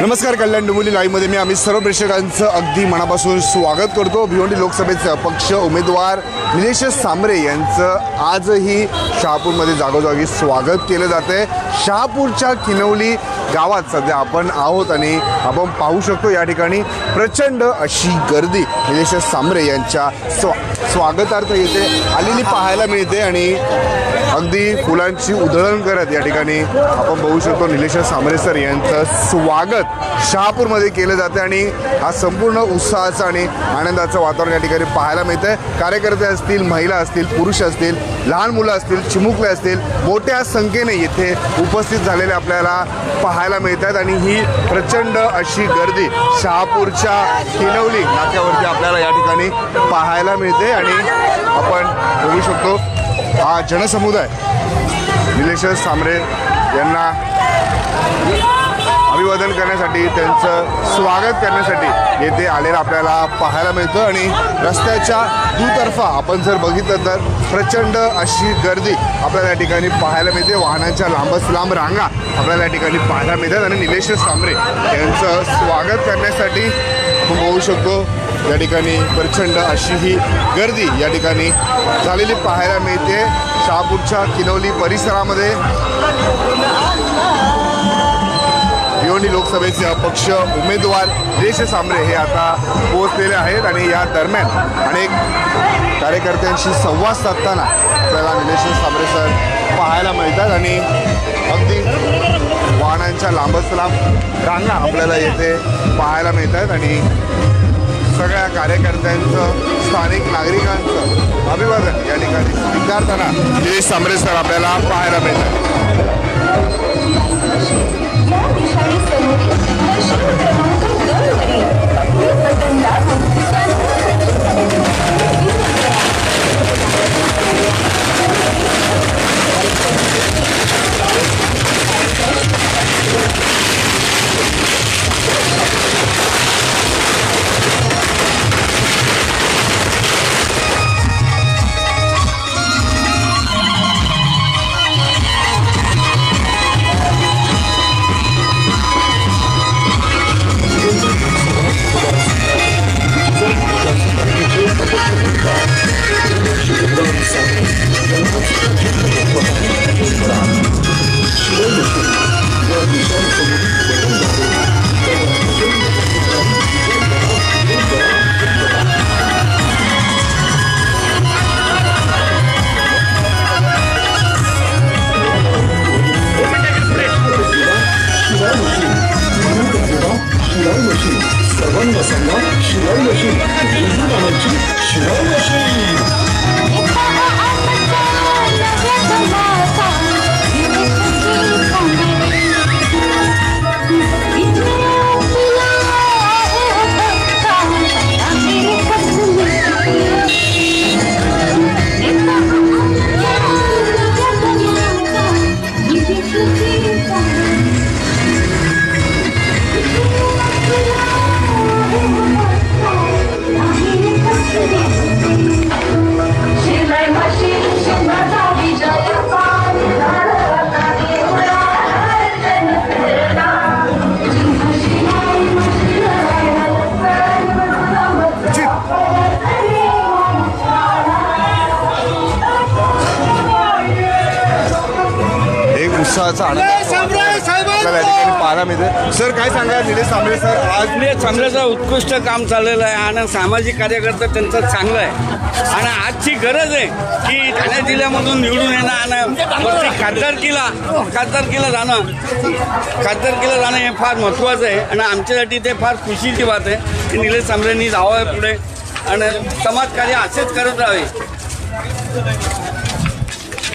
नमस्कार कल्याण डोंबिवली लाईव्हमध्ये मी आम्ही सर्व प्रेक्षकांचं अगदी मनापासून स्वागत करतो. भिवंडी लोकसभेचे अपक्ष उमेदवार निलेश सांबरे यांचं आजही शहापूरमध्ये जागोजागी स्वागत केलं जाते शहापूरच्या किनवली गावात सध्या आपण आहोत आणि आपण पाहू शकतो या ठिकाणी प्रचंड अशी गर्दी. निलेश सामरे यांच्या स्वा स्वागतार्थ येथे आलेली पाहायला मिळते आणि अगदी फुलांची उधळण करत या ठिकाणी आपण बघू शकतो निलेश सामरे सर यांचं स्वागत शहापूरमध्ये केलं जातं आणि हा संपूर्ण उत्साहाचं आणि आनंदाचं वातावरण या ठिकाणी पाहायला मिळतंय. कार्यकर्ते असतील महिला असतील पुरुष असतील लहान मुलं असतील चिमुकले असतील मोठ्या संख्येने येथे उपस्थित झालेले आपल्याला पाहायला मिळत आहेत आणि ही प्रचंड अशी गर्दी शहापूरच्या किनवली नाक्यावरती आपल्याला या ठिकाणी पाहायला मिळते आणि आपण बघू शकतो हा जनसमुदाय. निलेश सामरे यांना अभिवादन करण्यासाठी त्यांचं स्वागत करण्यासाठी येथे आलेलं आपल्याला पाहायला मिळतं आणि रस्त्याच्या दुतर्फा आपण जर बघितलं तर प्रचंड अशी गर्दी आपल्याला या ठिकाणी पाहायला मिळते. वाहनांच्या लांबच लांब रांगा आपल्याला या ठिकाणी पाहायला मिळतात. आणि निलेश सांबरे यांचं स्वागत करण्यासाठी आपण शकतो. या ठिकाणी प्रचंड अशी ही गर्दी या ठिकाणी झालेली पाहायला मिळते. शहापूरच्या किनवली परिसरामध्ये भिवंडी लोकसभेचे अपक्ष उमेदवार देश सांबरे हे आता पोहोचलेले आहेत आणि या दरम्यान अनेक कार्यकर्त्यांशी संवाद साधताना आपल्याला निलेश सांबरे सर पाहायला मिळतात आणि अगदी वाहनांच्या लांबच लांब रांगा आपल्याला येथे पाहायला मिळतात आणि सगळ्या कार्यकर्त्यांचं स्थानिक नागरिकांचं अभिवादन या ठिकाणी स्वीकारताना निलेश सांबरे सर आपल्याला पाहायला मिळतात. या दिशाने समोरील दर्शक क्रमांक दोनवरील आपले बटन दाबून शिलाई सामाजिक कार्यकर्ता त्यांचं चांगलं आहे. आणि आजची गरज आहे की ठाणे जिल्ह्यामधून निवडून येणं आणि खासदारकीला खासदारकीला जाणं खासदारकीला जाणं हे फार महत्त्वाचं आहे. आणि आमच्यासाठी ते फार खुशीची बात आहे की निलेश सांबरेंनी जावं आहे पुढे. आणि समाजकार्य असेच करत राहावे.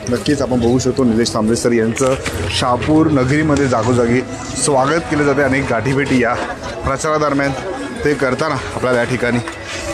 नक्कीच आपण बघू शकतो निलेश तांबरे सर यांचं शहापूर नगरीमध्ये जागोजागी स्वागत केलं जाते अनेक गाठीभेटी या प्रचारादरम्यान ते करताना आपल्याला या ठिकाणी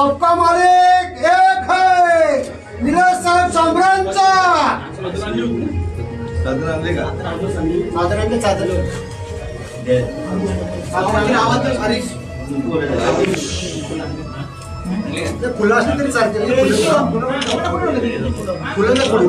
सबका मालिक एक है निलेश साहेब सामरांचा साधारण चादर फुलं असली तरी चालते फुलं नाही पडू.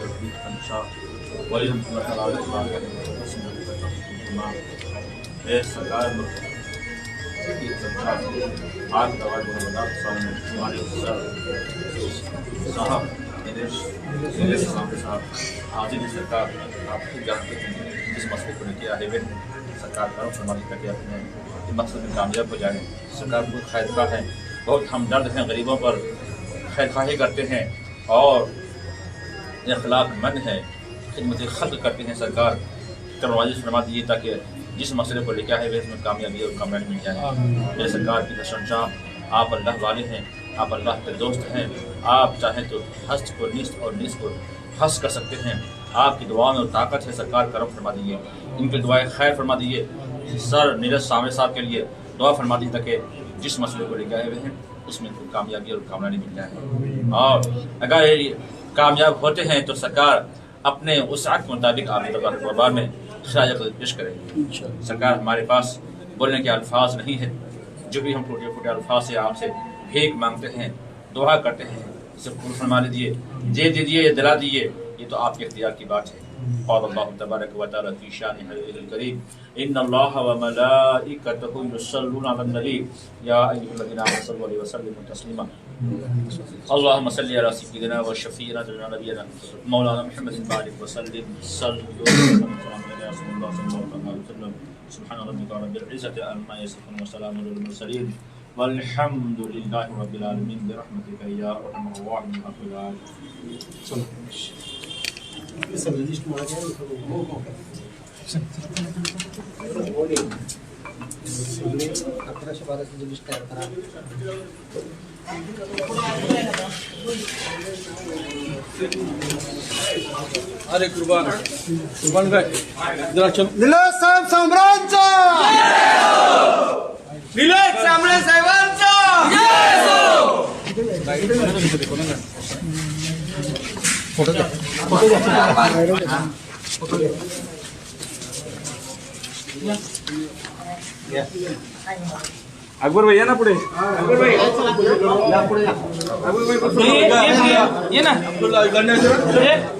तकलीफ पंशा वली हम तमाम ए सरकार आज दवा जो है बता सामने हमारे सर साहब निदेश निदेश साहब साहब हाजिर सरकार आप खुद जानते हैं जिस मसले को लेकर आए हुए हैं सरकार का समाज करके अपने इस मकसद में कामयाब हो जाए सरकार بہت ہمدرد ہیں غریبوں پر خیر خواہی کرتے ہیں اور اخلاق مند ہیں خدمت خلق کرتے ہیں سرکار نوازش فرما دیجیے تاکہ جس مسئلے کو لے کے آئے ہوئے اس میں کامیابی اور کامیابی مل جائے۔ میرے سرکار کی پرشنسا آپ اللہ والے ہیں آپ اللہ کے دوست ہیں آپ چاہیں تو ہست کو نصف اور نصف کو ہس کر سکتے ہیں۔ آپ کی دعاؤں اور طاقت ہے سرکار کرم فرما دیجیے ان کے دعائیں خیر فرما دیجیے سر نیرج سامر صاحب کے لیے دعا فرما دیجیے تاکہ दीजिए ताकि जिस मसले को लेकर आए हुए हैं उसमें कोई कामयाबी और कामयाबी मिल जाए और अगर ये कामयाब होते हैं तो सरकार अपने उस के मुताबिक आप दरबार में खराज पेश करें सरकार हमारे पास बोलने के अल्फाज नहीं है जो भी हम टूटे फूटे अल्फाज से आपसे भीख मांगते हैं दुआ करते हैं इसे पूर्ण फरमा दीजिए दे दीजिए या दिला दीजिए ये तो आपके इख्तियार की बात है और अल्लाह قال الله تبارك وتعالى في شان حديث الكريم إن الله وملائكته يصلون على النبي يا أيها الذين آمنوا صلوا عليه وسلموا تسليما اللهم صل على سيدنا وشفينا نبينا مولانا محمد المالك وسلم صلوا على رسول الله صلى الله عليه وسلم سبحان ربك رب العزة عما يصفون وسلام على المرسلين والحمد لله رب العالمين برحمتك يا أرحم الراحمين अकराशे लिस्ट तयार करा अरे कुर्बान कुर्बान काय? निलेश साहेब साम्रांचा निलेश सामळे साहेबांचा! अकबर भाई या ना पुढे. अकबर भाई अकबर भाई ये ना. ये ना. ना या फिरोज इकडे भाई या इकडे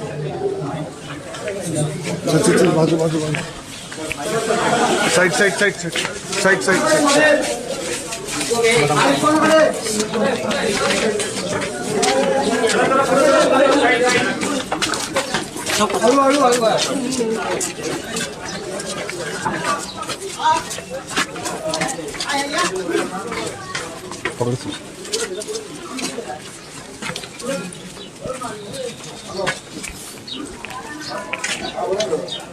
चल चल चल बाजू बाजू बाजू side side side side side side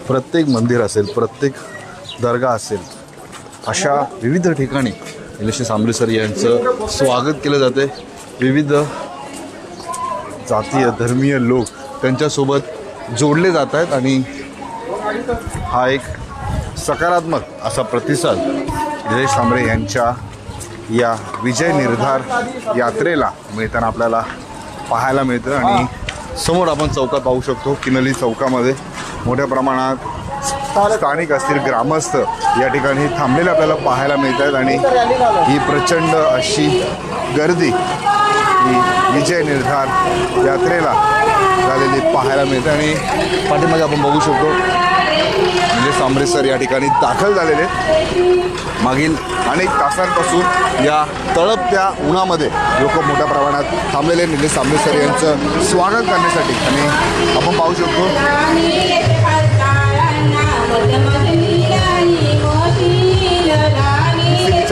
प्रत्येक मंदिर असेल प्रत्येक दर्गा असेल अशा विविध ठिकाणी निलेश आंबेसर यांचं स्वागत केलं जाते विविध जातीय धर्मीय लोक त्यांच्यासोबत जोडले जात आहेत आणि हा एक सकारात्मक असा प्रतिसाद निलेश सांबरे यांच्या या विजय निर्धार यात्रेला मिळताना आपल्याला पाहायला मिळतं आणि समोर आपण चौकात पाहू शकतो किनली चौकामध्ये. मोठ्या प्रमाणात स्थानिक असतील ग्रामस्थ या ठिकाणी थांबलेले आपल्याला पाहायला मिळत आहेत आणि ही प्रचंड अशी गर्दी ही विजय निर्धार यात्रेला झालेली पाहायला मिळते आणि पाठीमध्ये आपण बघू शकतो म्हणजे अमृतसर या ठिकाणी दाखल झालेले मागील अनेक तासांपासून या तळपत्या उन्हामध्ये लोक मोठ्या प्रमाणात थांबलेले निलेश सांबरे यांचं स्वागत करण्यासाठी आणि आपण पाहू शकतो.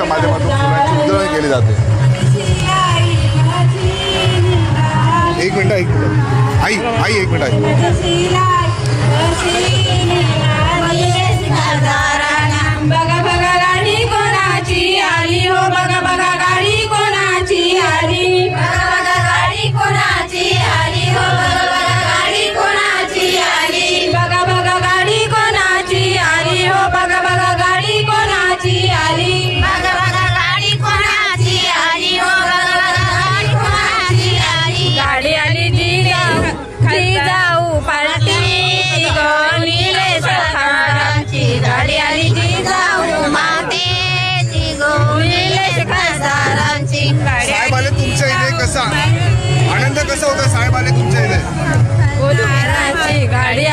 माध्यमातून फुलांची उधळण केली जाते. एक मिनिट एक मिनिट. आई आई एक मिनिट आई.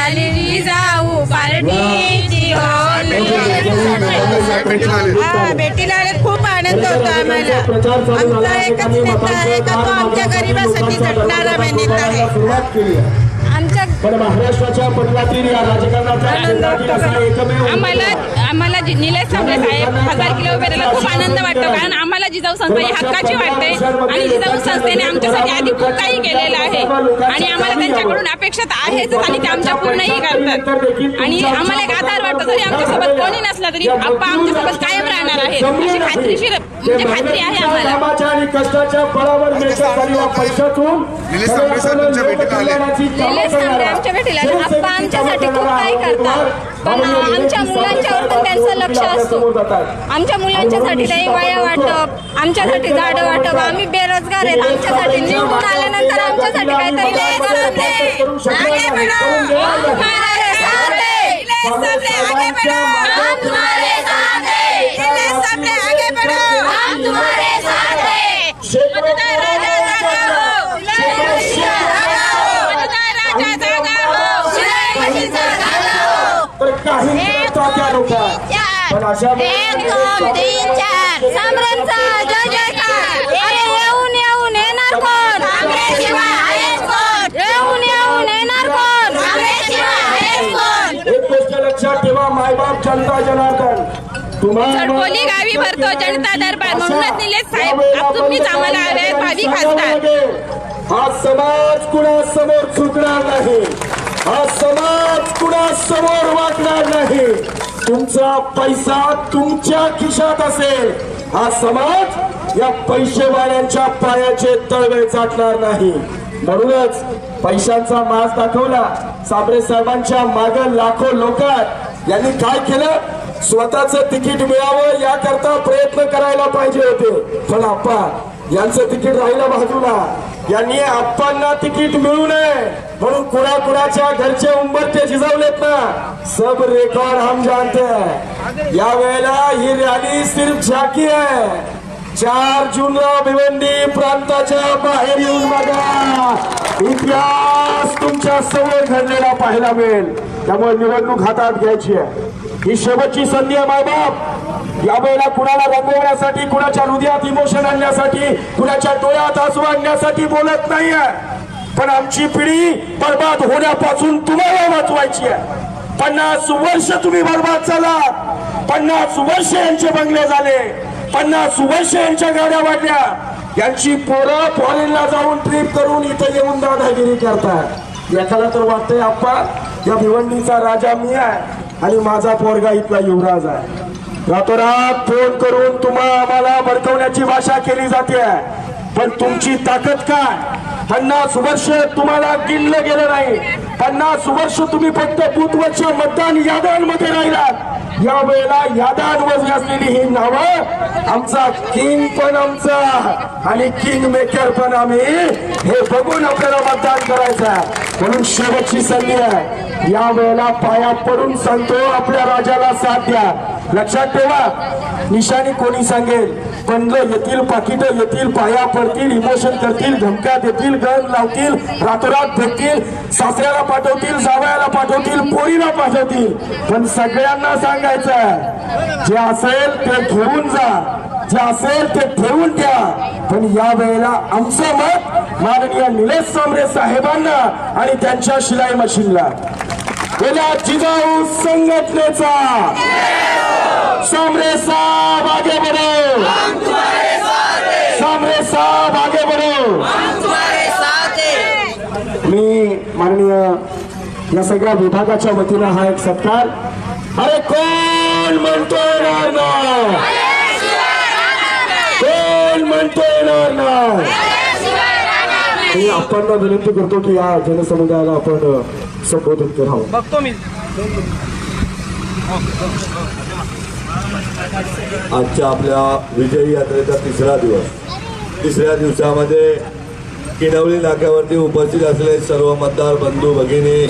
जी जाऊ पार्टीची हा भेटीला खूप आनंद होतो आम्हाला. आमचा एकच नेता आहे का तो आमच्या गरिबासाठी झटणारा नेता आहे. आमच्या पण महाराष्ट्राच्या पटलातील या राजकारणाचा आम्हाला आम्हाला जि- निलेश सांबळे साहेब हजार किलो उभे राहिला खूप आनंद वाटतो कारण आम्हाला जिजाऊ संस्था ही हक्काची वाटते आणि जिजाऊ संस्थेने आमच्यासाठी आधी खूप काही केलेलं आहे. आणि आम्हाला त्यांच्याकडून अपेक्षा तर आहेच आणि ते आमच्या पूर्णही करतात. आणि आम्हाला एक आधार वाटतो जरी आमच्यासोबत कोणी नसला तरी आप्पा आमच्यासोबत कायम राहणार आहेत. अशी खात्रीशीर म्हणजे खात्री आहे आम्हाला. निलेश आमच्या भेटीला आले. आप्पा आमच्यासाठी खूप काही करतात. पण आमच्या मुलांच्यावर पण त्यांचं लक्ष असतं. आमच्या मुलांच्यासाठी लई वाया वाटप आमच्यासाठी झाडं वाटप. आम्ही बेरोजगार आहेत. आमच्यासाठी निवडून आल्यानंतर आमच्यासाठी काहीतरी करून दे. आगे आगे त्या लोकात पण अशा एक दोन तीन चार. सामऱ्यांचा जय जयकार. अरे येऊन येऊन येणार कोण? येऊन येऊन येणार कोण? एक गोष्ट लक्षात ठेवा मायबाप जनता जनार्दन. चडकोली गावी भरतो जनता दरबार. म्हणूनच निलेश साहेब आप तुम्हीच आम्हाला हवे भावी खासदार. हा समाज कुणासमोर झुकणार नाही? हा समाज कुणासमोर वाटणार नाही? तुमचा पैसा तुमच्या खिशात असेल. हा समाज या पैसेवाल्यांच्या पायाचे तळवे चाटणार नाही. म्हणूनच पैशांचा मास दाखवला. साबरे साहेबांच्या माग लाखो लोक यांनी काय केलं? स्वतःच तिकीट मिळावं याकरता प्रयत्न करायला पाहिजे होते. पण आपण यांचं तिकीट राहिलं बाजूला. यांनी आप्पांना तिकीट मिळू नये. म्हणून कुणा कुणाच्या घरचे उंबरते झिजवलेत ना सब रेकॉर्ड हम जानते हैं. या वेळेला ही रॅली सिर्फ झाकी आहे. चार जूनला भिवंडी प्रांताच्या बाहेर येऊन बघा. इतिहास तुमच्यासमोर घडलेला पाहायला मिळेल. त्यामुळे निवडणूक हातात घ्यायची आहे. ही शेवटची संधी आहे मायबाप. यावेळेला कुणाला रंगवण्यासाठी कुणाच्या हृदयात इमोशन आणण्यासाठी कुणाच्या डोळ्यात आसू आणण्यासाठी बोलत नाहीये. पण आमची पिढी बर्बाद होण्यापासून तुम्हाला वाचवायची आहे. पन्नास वर्ष तुम्ही बर्बाद झाला पन्नास वर्ष यांचे बंगले झाले. पन्नास वर्ष यांच्या गाड्या वाढल्या. यांची पोरं फॉरेनला जाऊन ट्रिप करून इथं येऊन दादागिरी करतात एखादा तर वाटतंय आप्पा या भिवंडीचा राजा मी आहे आणि माझा पोरगा इथला युवराज आहे. रातोरात फोन करून तुम्हा आम्हाला भडकवण्याची भाषा केली जाते. पण तुमची ताकद काय? पन्नास वर्ष तुम्हाला गिनलं गेलं नाही. पन्नास वर्ष तुम्ही फक्त बूथवरच्या मतदान याद्यांमध्ये राहिलात. या वेळेला याद्यांवर असलेली ही नावं आमचा किंग पण आमचा आणि किंग मेकर पण आम्ही. हे बघून आपल्याला मतदान करायचं म्हणून शेवटची संधी आहे. या वेळेला पाया पडून सांगतो आपल्या राजाला साथ द्या. लक्षात ठेवा निशाणी कोणी सांगेल? पंधलं येतील पाकिट येतील पाया पडतील इमोशन करतील धमक्या देतील गण लावतील रातोरात भेटतील सासऱ्याला पाठवतील जावयाला पाठवतील पोरीला पाठवतील. पण सगळ्यांना सांगायचं जे असेल ते घेऊन जा जे असेल ते ठेवून द्या पण या वेळेला आमचं मत माननीय निलेश सामरे साहेबांना आणि त्यांच्या शिलाई मशीनला. गेल्या जिजाऊ संघटनेचा. सांबरे साहेब आगे बढ़ो. सांबरे साहेब आगे बढ़ो. मी माननीय या सगळ्या विभागाच्या वतीनं हा एक सत्कार. अरे कोण म्हणतोय येणार नाही कोण म्हणतोय येणार नाही मी आपण विनंती करतो की या जनसमुदायाला आपण संबोधित करावं. बघतो मी. आजच्या आपल्या विजयी यात्रेचा तिसरा दिवस. तिसऱ्या दिवसामध्ये किनवली नाक्यावरती उपस्थित असलेले सर्व मतदार बंधू भगिनी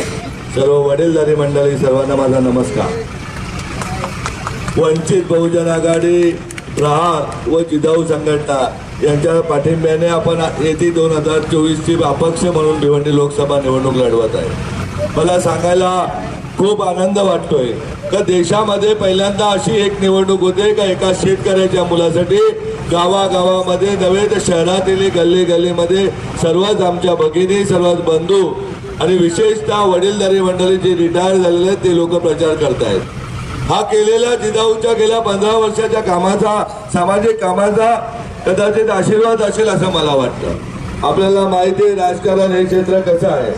सर्व वडीलधारी मंडळी सर्वांना माझा नमस्कार. वंचित बहुजन आघाडी प्रहार व जिजाऊ संघटना यांच्या पाठिंब्याने आपण येथे दोन हजार चोवीसची अपक्ष म्हणून भिवंडी लोकसभा निवडणूक लढवत आहे. मला सांगायला खूप आनंद वाटतोय. का देशामध्ये पहिल्यांदा अशी एक निवडणूक होते का एका शेतकऱ्याच्या मुलासाठी गावागावामध्ये नव्हे तर शहरातील गल्ली गल्लीमध्ये सर्वच आमच्या भगिनी सर्वच बंधू आणि विशेषतः वडीलधारी मंडळी जे रिटायर झालेले आहेत ते लोक प्रचार करतायत. हा केलेला जिजाऊच्या गेल्या पंधरा वर्षाच्या कामाचा सामाजिक कामाचा कदाचित आशीर्वाद असेल असं मला वाटतं. आपल्याला माहिती आहे राजकारण हे क्षेत्र कसं आहे.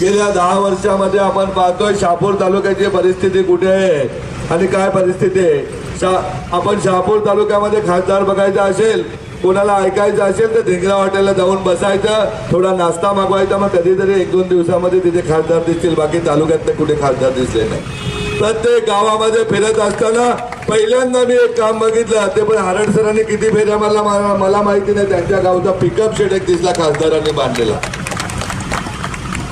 गेल्या दहा वर्षामध्ये आपण पाहतोय शहापूर तालुक्याची परिस्थिती कुठे आहे आणि काय परिस्थिती आहे. शा आपण शहापूर तालुक्यामध्ये खासदार बघायचा असेल कोणाला ऐकायचं असेल तर धिंगरा हॉटेलला जाऊन बसायचं थोडा नाश्ता मागवायचा मग कधीतरी एक दोन दिवसामध्ये तिथे खासदार दिसतील बाकी तालुक्यातले कुठे खासदार दिसले नाही. प्रत्येक गावामध्ये फिरत असताना पहिल्यांदा मी एक काम बघितलं. ते पण हारड सरांनी किती फेऱ्या मला मला- माहिती नाही. त्यांच्या गावचा पिकअप शेड एक दिसला खासदारांनी बांधलेला.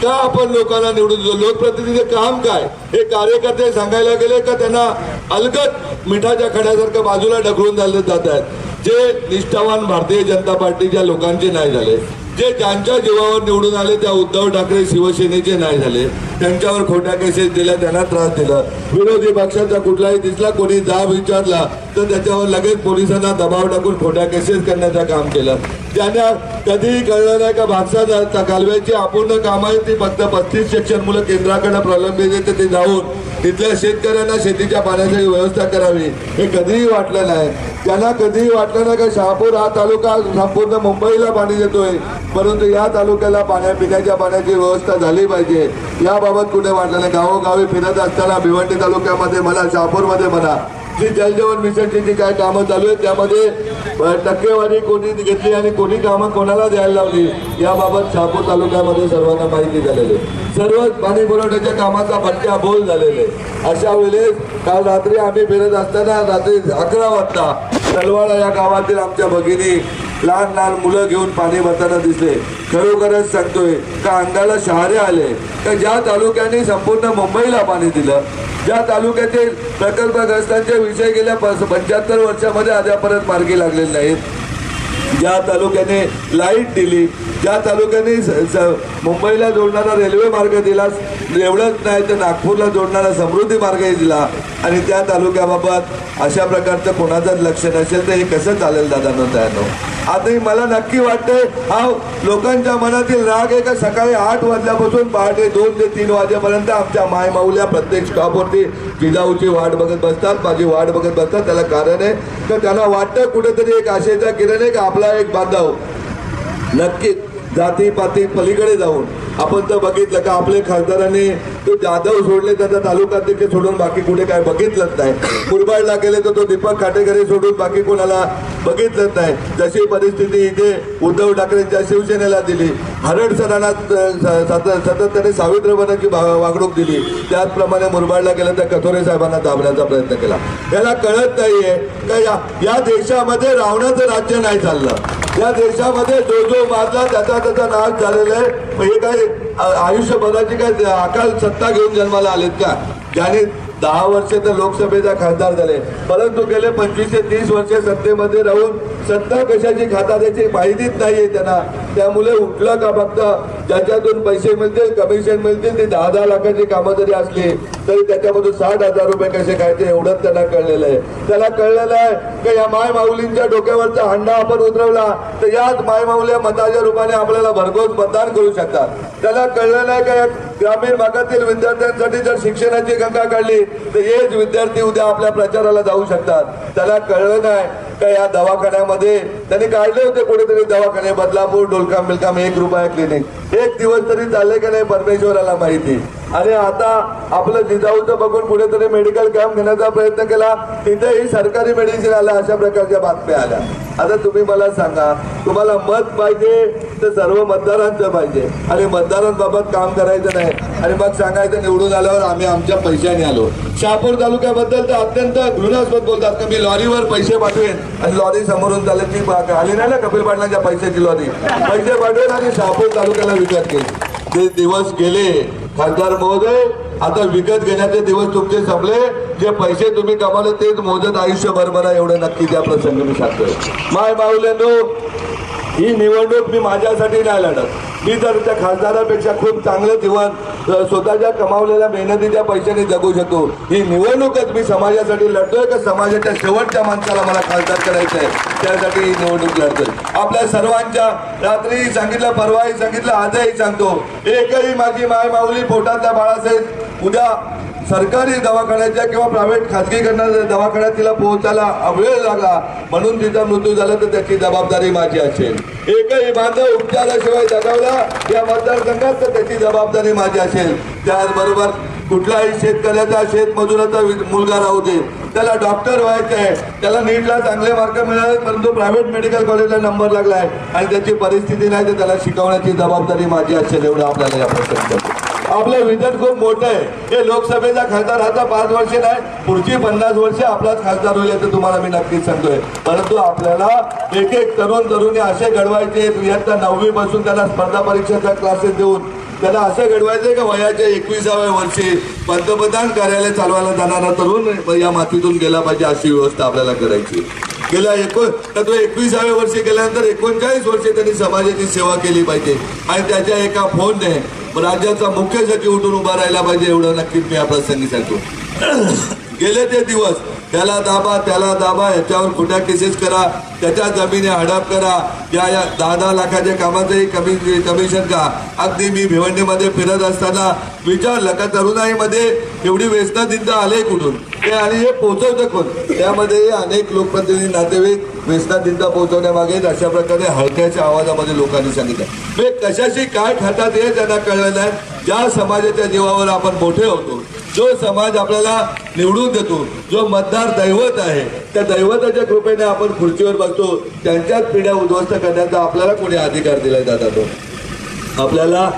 का आपण लोकांना निवडून दिलो? लोकप्रतिनिधीचं काम काय? हे कार्यकर्ते सांगायला गेले का त्यांना अलगत मिठाच्या खड्यासारखं बाजूला ढकलून झाले जात आहेत? जे निष्ठावान भारतीय जनता पार्टीच्या लोकांचे नाही झाले. जे ज्यांच्या जीवावर निवडून आले त्या उद्धव ठाकरे शिवसेनेचे नाही झाले. त्यांच्यावर खोट्या केसेस दिल्या त्यांना त्रास दिला. विरोधी पक्षाचा कुठलाही दिसला कोणी जाब विचारला तर त्याच्यावर लगेच पोलिसांना दबाव टाकून खोट्या केसेस करण्याचं काम केलं. त्यांना कधीही कळलं नाही का भाषा कालव्याची अपूर्ण कामं आहेत ती फक्त पस्तीस सेक्शन मुलं केंद्राकडे प्रलंबित आहेत ते जाऊन तिथल्या शेतकऱ्यांना शेतीच्या पाण्याची व्यवस्था करावी. हे कधीही वाटलं नाही. त्यांना कधीही वाटलं नाही का शहापूर हा तालुका संपूर्ण मुंबईला पाणी देतोय. परंतु या तालुक्याला पाण्या पिण्याच्या पाण्याची व्यवस्था झाली पाहिजे. याबाबत कुठे वाटलं नाही. गावोगावी फिरत असताना भिवंडी तालुक्यामध्ये म्हणा शहापूरमध्ये म्हणा जी जलजीवन मिशनची जी काय कामं चालू आहेत त्यामध्ये टक्केवारी कोणी घेतली आणि कोणी कामं कोणाला द्यायला लावली याबाबत शहापूर तालुक्यामध्ये सर्वांना माहिती झालेली सर्व पाणी पुरवठ्याच्या कामाचा भटक्या बोल झालेले अशा वेळेस काल रात्री आम्ही फिरत असताना रात्री अकरा वाजता तलवाडा या गावातील आमच्या भगिनी लहान लहान मुलं घेऊन पाणी भरताना दिसले. खरोखरच सांगतोय का अंगाला शहारे आले? का ज्या तालुक्याने संपूर्ण मुंबईला पाणी दिलं ज्या तालुक्यातील प्रकल्पग्रस्तांचे विषय गेल्या पंच्याहत्तर वर्षामध्ये अद्यापर्यंत मार्गी लागलेले नाहीत. ज्या तालुक्याने लाइट दिली ज्या तालुक्याने स- मुंबईला जोडणारा रेल्वे मार्ग दिला एवढंच नाही तर नागपूरला जोडणारा समृद्धी मार्गही दिला आणि त्या तालुक्याबाबत अशा प्रकारचं कोणाचंच लक्ष नसेल तर हे कसं चालेल दादा त्यानो आता मला नक्की वाटतंय हा लोकांच्या मनातील राग आहे का? सकाळी आठ वाजल्यापासून पहाटे दोन ते तीन वाजेपर्यंत आमच्या मायमाऊल्या प्रत्येक स्टॉपवरती जिजाऊची वाट बघत बसतात माझी वाट बघत बसतात त्याला कारण आहे. तर त्यांना वाटतं कुठेतरी एक आशेचा किरण आहे का? आपला एक बांधव. नक्कीच जाती पाती पलीकडे जाऊन आपण तर बघितलं का आपल्या खासदारांनी तो जाधव सोडले त्याचा तालुका अध्यक्ष सोडून बाकी कुठे काय बघितलंच नाही. मुरबाडला गेले तर तो दीपक खाटेकरे सोडून बाकी कोणाला बघितलंच नाही. जशी परिस्थिती इथे उद्धव ठाकरेंच्या शिवसेनेला दिली हरड सरांना सतत सातत्याने सावित्रीपणाची वागणूक दिली त्याचप्रमाणे मुरबाडला गेलं तर कथोरे साहेबांना दाबण्याचा प्रयत्न केला. याला कळत नाहीये का या या देशामध्ये रावणाचं राज्य नाही चाललं. या देशामध्ये जो जो माजला त्याचा त्याचा नाश झालेला आहे. हे काय आयुष्यभराची काय अकाल सत्ता घेऊन जन्माला आलेत का? ज्याने दहा वर्ष तर लोकसभेचा खासदार झाले. परंतु गेले पंचवीस ते तीस वर्ष सत्तेमध्ये राहून सत्ता कशाची खातात याची माहितीच नाहीये त्यांना. त्यामुळे उठलं का फक्त? ज्याच्यातून पैसे मिळतील कमिशन मिळतील ती दहा दहा लाखाची कामं जरी असली तरी त्याच्यामधून साठ हजार रुपये कसे खायचे एवढंच त्यांना कळलेलं आहे. त्याला कळलेलं आहे की या माय माऊलींच्या डोक्यावरचा हंडा आपण उतरवला तर याच माय माऊल्या मताच्या रूपाने आपल्याला भरघोस मतदान करू शकतात. त्याला कळलेलं आहे का ग्रामीण भागातील विद्यार्थ्यांसाठी जर शिक्षणाची गंगा काढली तर हेच विद्यार्थी उद्या आपल्या प्रचाराला जाऊ शकतात. त्याला कळलं नाही का या दवाखान्यामध्ये? त्यांनी काढले होते कुठेतरी दवाखाने बदलापूर डोलकाम बिलकाम एक रुपया क्लिनिक. एक दिवस तरी चालले का नाही परमेश्वराला माहिती? आणि आता आपलं जिजाऊचं बघून कुठेतरी मेडिकल कॅम्प घेण्याचा प्रयत्न केला. तिथेही सरकारी मेडिसिन आला अशा प्रकारच्या बातम्या आल्या. आता तुम्ही मला सांगा तुम्हाला मत पाहिजे तर सर्व मतदारांचं पाहिजे. आणि मतदारांबाबत काम करायचं नाही. आणि मग सांगायचं निवडून आल्यावर आम्ही आमच्या पैशाने आलो. शहापूर तालुक्याबद्दल तर अत्यंत घृणास्पद बोलतात का मी लॉरीवर पैसे पाठवेन. आणि लॉरी समोरून चालेल ती आली नाही ना कपिल पाटलांच्या पैशाची लॉरी. पैसे पाठवेन आणि शहापूर तालुक्याला विकत घेईन ते दिवस गेले. खासदार महोदय आता विकत घेण्याचे दिवस तुमचे संपले. जे पैसे तुम्ही कमावले तेच मोजत आयुष्यभर मला एवढं नक्की त्या प्रसंगी मी सांगतोय. माय माऊल्यानो ही निवडणूक मी माझ्यासाठी नाही लढत. मी जर त्या खासदारापेक्षा खूप चांगलं जीवन स्वतःच्या कमावलेल्या मेहनतीच्या पैशाने जगू शकतो ही निवडणूकच मी समाजासाठी लढतोय का समाजाच्या शेवटच्या माणसाला मला खासदार करायचं आहे? त्यासाठी ही निवडणूक लढतोय. आपल्या सर्वांच्या रात्री सांगितलं परवाही सांगितलं आजही सांगतो. एकही माझी माय माऊली पोटातल्या बाळासाहेब उद्या सरकारी दवाखान्याच्या किंवा प्रायव्हेट खाजगीकरणाच्या दवाखान्यात तिला पोहोचायला वेळ लागला म्हणून तिचा मृत्यू झाला तर त्याची जबाबदारी माझी असेल. एकही बांधव उपचाराशिवाय जगावला या मतदारसंघात तर त्याची जबाबदारी माझी असेल. त्याचबरोबर कुठलाही शेतकऱ्याचा शेतमजुराचा मुलगा राहू दे. त्याला डॉक्टर व्हायचं आहे. त्याला नीटला चांगले मार्क मिळाले परंतु प्रायव्हेट मेडिकल कॉलेजला नंबर लागलाय आणि त्याची परिस्थिती नाही तर त्याला शिकवण्याची जबाबदारी माझी असेल एवढं आपल्याला या प्रसंगात आपलं विजन खूप मोठं आहे. हे लोकसभेचा खासदार आता पाच वर्ष नाही पुढची पन्नास वर्ष आपलाच खासदार होईल असं तुम्हाला मी नक्कीच सांगतोय. परंतु आपल्याला एक एक तरुण तरुणी असे घडवायचे इयत्ता नववी पासून त्यांना स्पर्धा परीक्षेचा क्लासेस देऊन त्याला असं घडवायचंय का वयाच्या एकविसाव्या वर्षी पंतप्रधान कार्यालय चालवायला जाणारा तरुण या मातीतून गेला पाहिजे अशी व्यवस्था आपल्याला करायची गेल्या एकोण तर तो एकविसाव्या वर्षी गेल्यानंतर एकोणचाळीस वर्षे त्यांनी समाजाची सेवा केली पाहिजे. आणि त्याच्या एका फोनने राज्याचा मुख्य सचिव उठून उभा राहिला पाहिजे एवढं नक्कीच मी या प्रसंगी सांगतो. गेले ते दिवस त्याला दाबा त्याला दाबा याच्यावर खोट्या केसेस करा त्याच्या जमिनी हडप करा. या या दहा दहा लाखाच्या कामाचंही कमी कमिशन का अगदी मी भिवंडीमध्ये फिरत असताना विचारलं का तरुणाईमध्ये एवढी व्यसना चिंता आले कुठून? ते आणि हे पोहोचवतं कोण? त्यामध्ये अनेक लोकप्रतिनिधी नातेवाईक व्यसना दिंदा पोहोचवण्यामागे अशा प्रकारे हलक्याच्या आवाजामध्ये लोकांनी सांगितलं. ते कशाशी काय खातात हे त्यांना कळलं नाही. ज्या समाजाच्या जीवावर आपण मोठे होतो जो समाज आपल्याला निवडून देतो जो मतदार दैवत आहे त्या दैवताच्या कृपेने आपण खुर्चीवर बसतो. त्यांच्याच पिढ्या उद्ध्वस्त करण्याचा आपल्याला कोणी अधिकार दिला जातो आपल्याला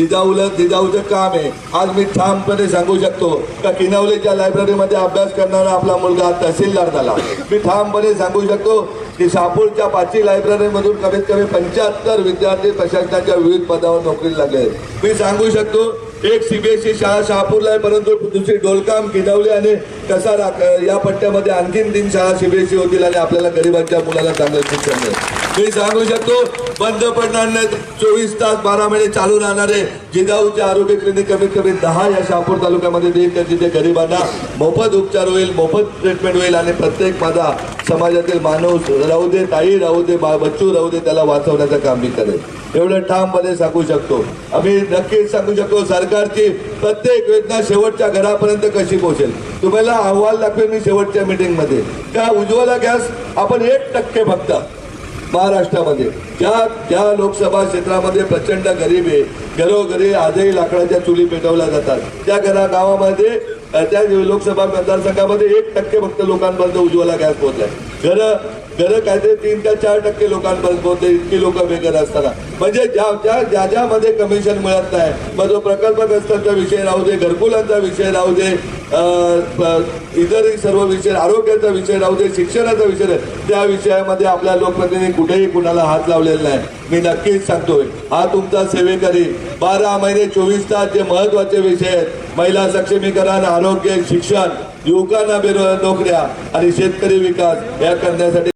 जिजाऊला जिजाऊचं काम आहे. आज मी ठामपणे सांगू शकतो का किनावलेच्या लायब्ररीमध्ये अभ्यास करणारा आपला मुलगा तहसीलदार झाला. मी ठामपणे सांगू शकतो की सापूरच्या पाचवी लायब्ररीमधून कमीत कमी पंच्याहत्तर विद्यार्थी प्रशासनाच्या विविध पदावर नोकरीला लागले. मी सांगू शकतो एक सीबीएसई शाळा शहापूरला आहे परंतु दुसरी डोलकाम किनवली आणि कसा या पट्ट्यामध्ये आणखीन तीन शाळा सीबीएसई होतील आणि आपल्याला गरिबांच्या मुलाला चांगलं शिक्षण मिळेल. मी सांगू शकतो बंद पडणार नाही चोवीस तास बारा महिने चालू राहणारे जिजाऊचे आरोग्य क्लिनिक कमीत कमी दहा या शहापूर तालुक्यामध्ये देईल तर तिथे गरिबांना मोफत उपचार होईल मोफत ट्रीटमेंट होईल आणि प्रत्येक माझा समाजातील माणूस राहू दे ताई राहू दे बा- बच्चू राहू दे त्याला वाचवण्याचं काम मी करेल एवढं ठामपणे सांगू शकतो. आम्ही नक्कीच सांगू शकतो सरकारची प्रत्येक योजना शेवटच्या घरापर्यंत कशी पोहोचेल? तुम्हाला अहवाल दाखवेल मी शेवटच्या मीटिंगमध्ये त्या उज्ज्वला गॅस? आपण एक टक्के फक्त महाराष्ट्रामध्ये. ज्या ज्या लोकसभा क्षेत्रामध्ये प्रचंड गरीब आहे घरोघरी आजही लाकडाच्या चुली पेटवल्या जातात. त्या घरा गावामध्ये त्या लोकसभा मतदारसंघामध्ये एक टक्के फक्त लोकांपर्यंत उज्ज्वला गॅस पोहोचलाय. घरं घरं काहीतरी तीन का चार टक्के लोकांपर्यंत पोहोचते इतकी लोक बेघर असताना म्हणजे ज्या ज्या ज्या ज्यामध्ये कमिशन मिळत नाही मग तो प्रकल्पग्रस्तांचा विषय राहू दे घरकुलांचा विषय राहू दे इतरही सर्व विषय आरोग्याचा विषय राहू दे शिक्षणाचा विषय त्या विषयामध्ये आपल्या लोकप्रतिनिधी कुठेही कुणाला हात लावलेला नाही. मी नक्कीच सांगतोय हा तुमचा सेवेकरी. बारा महिने चोवीस तास जे महत्त्वाचे विषय आहेत महिला सक्षमीकरण आरोग्य शिक्षण युवकांना बेरो नोकऱ्या आणि शेतकरी विकास या करण्यासाठी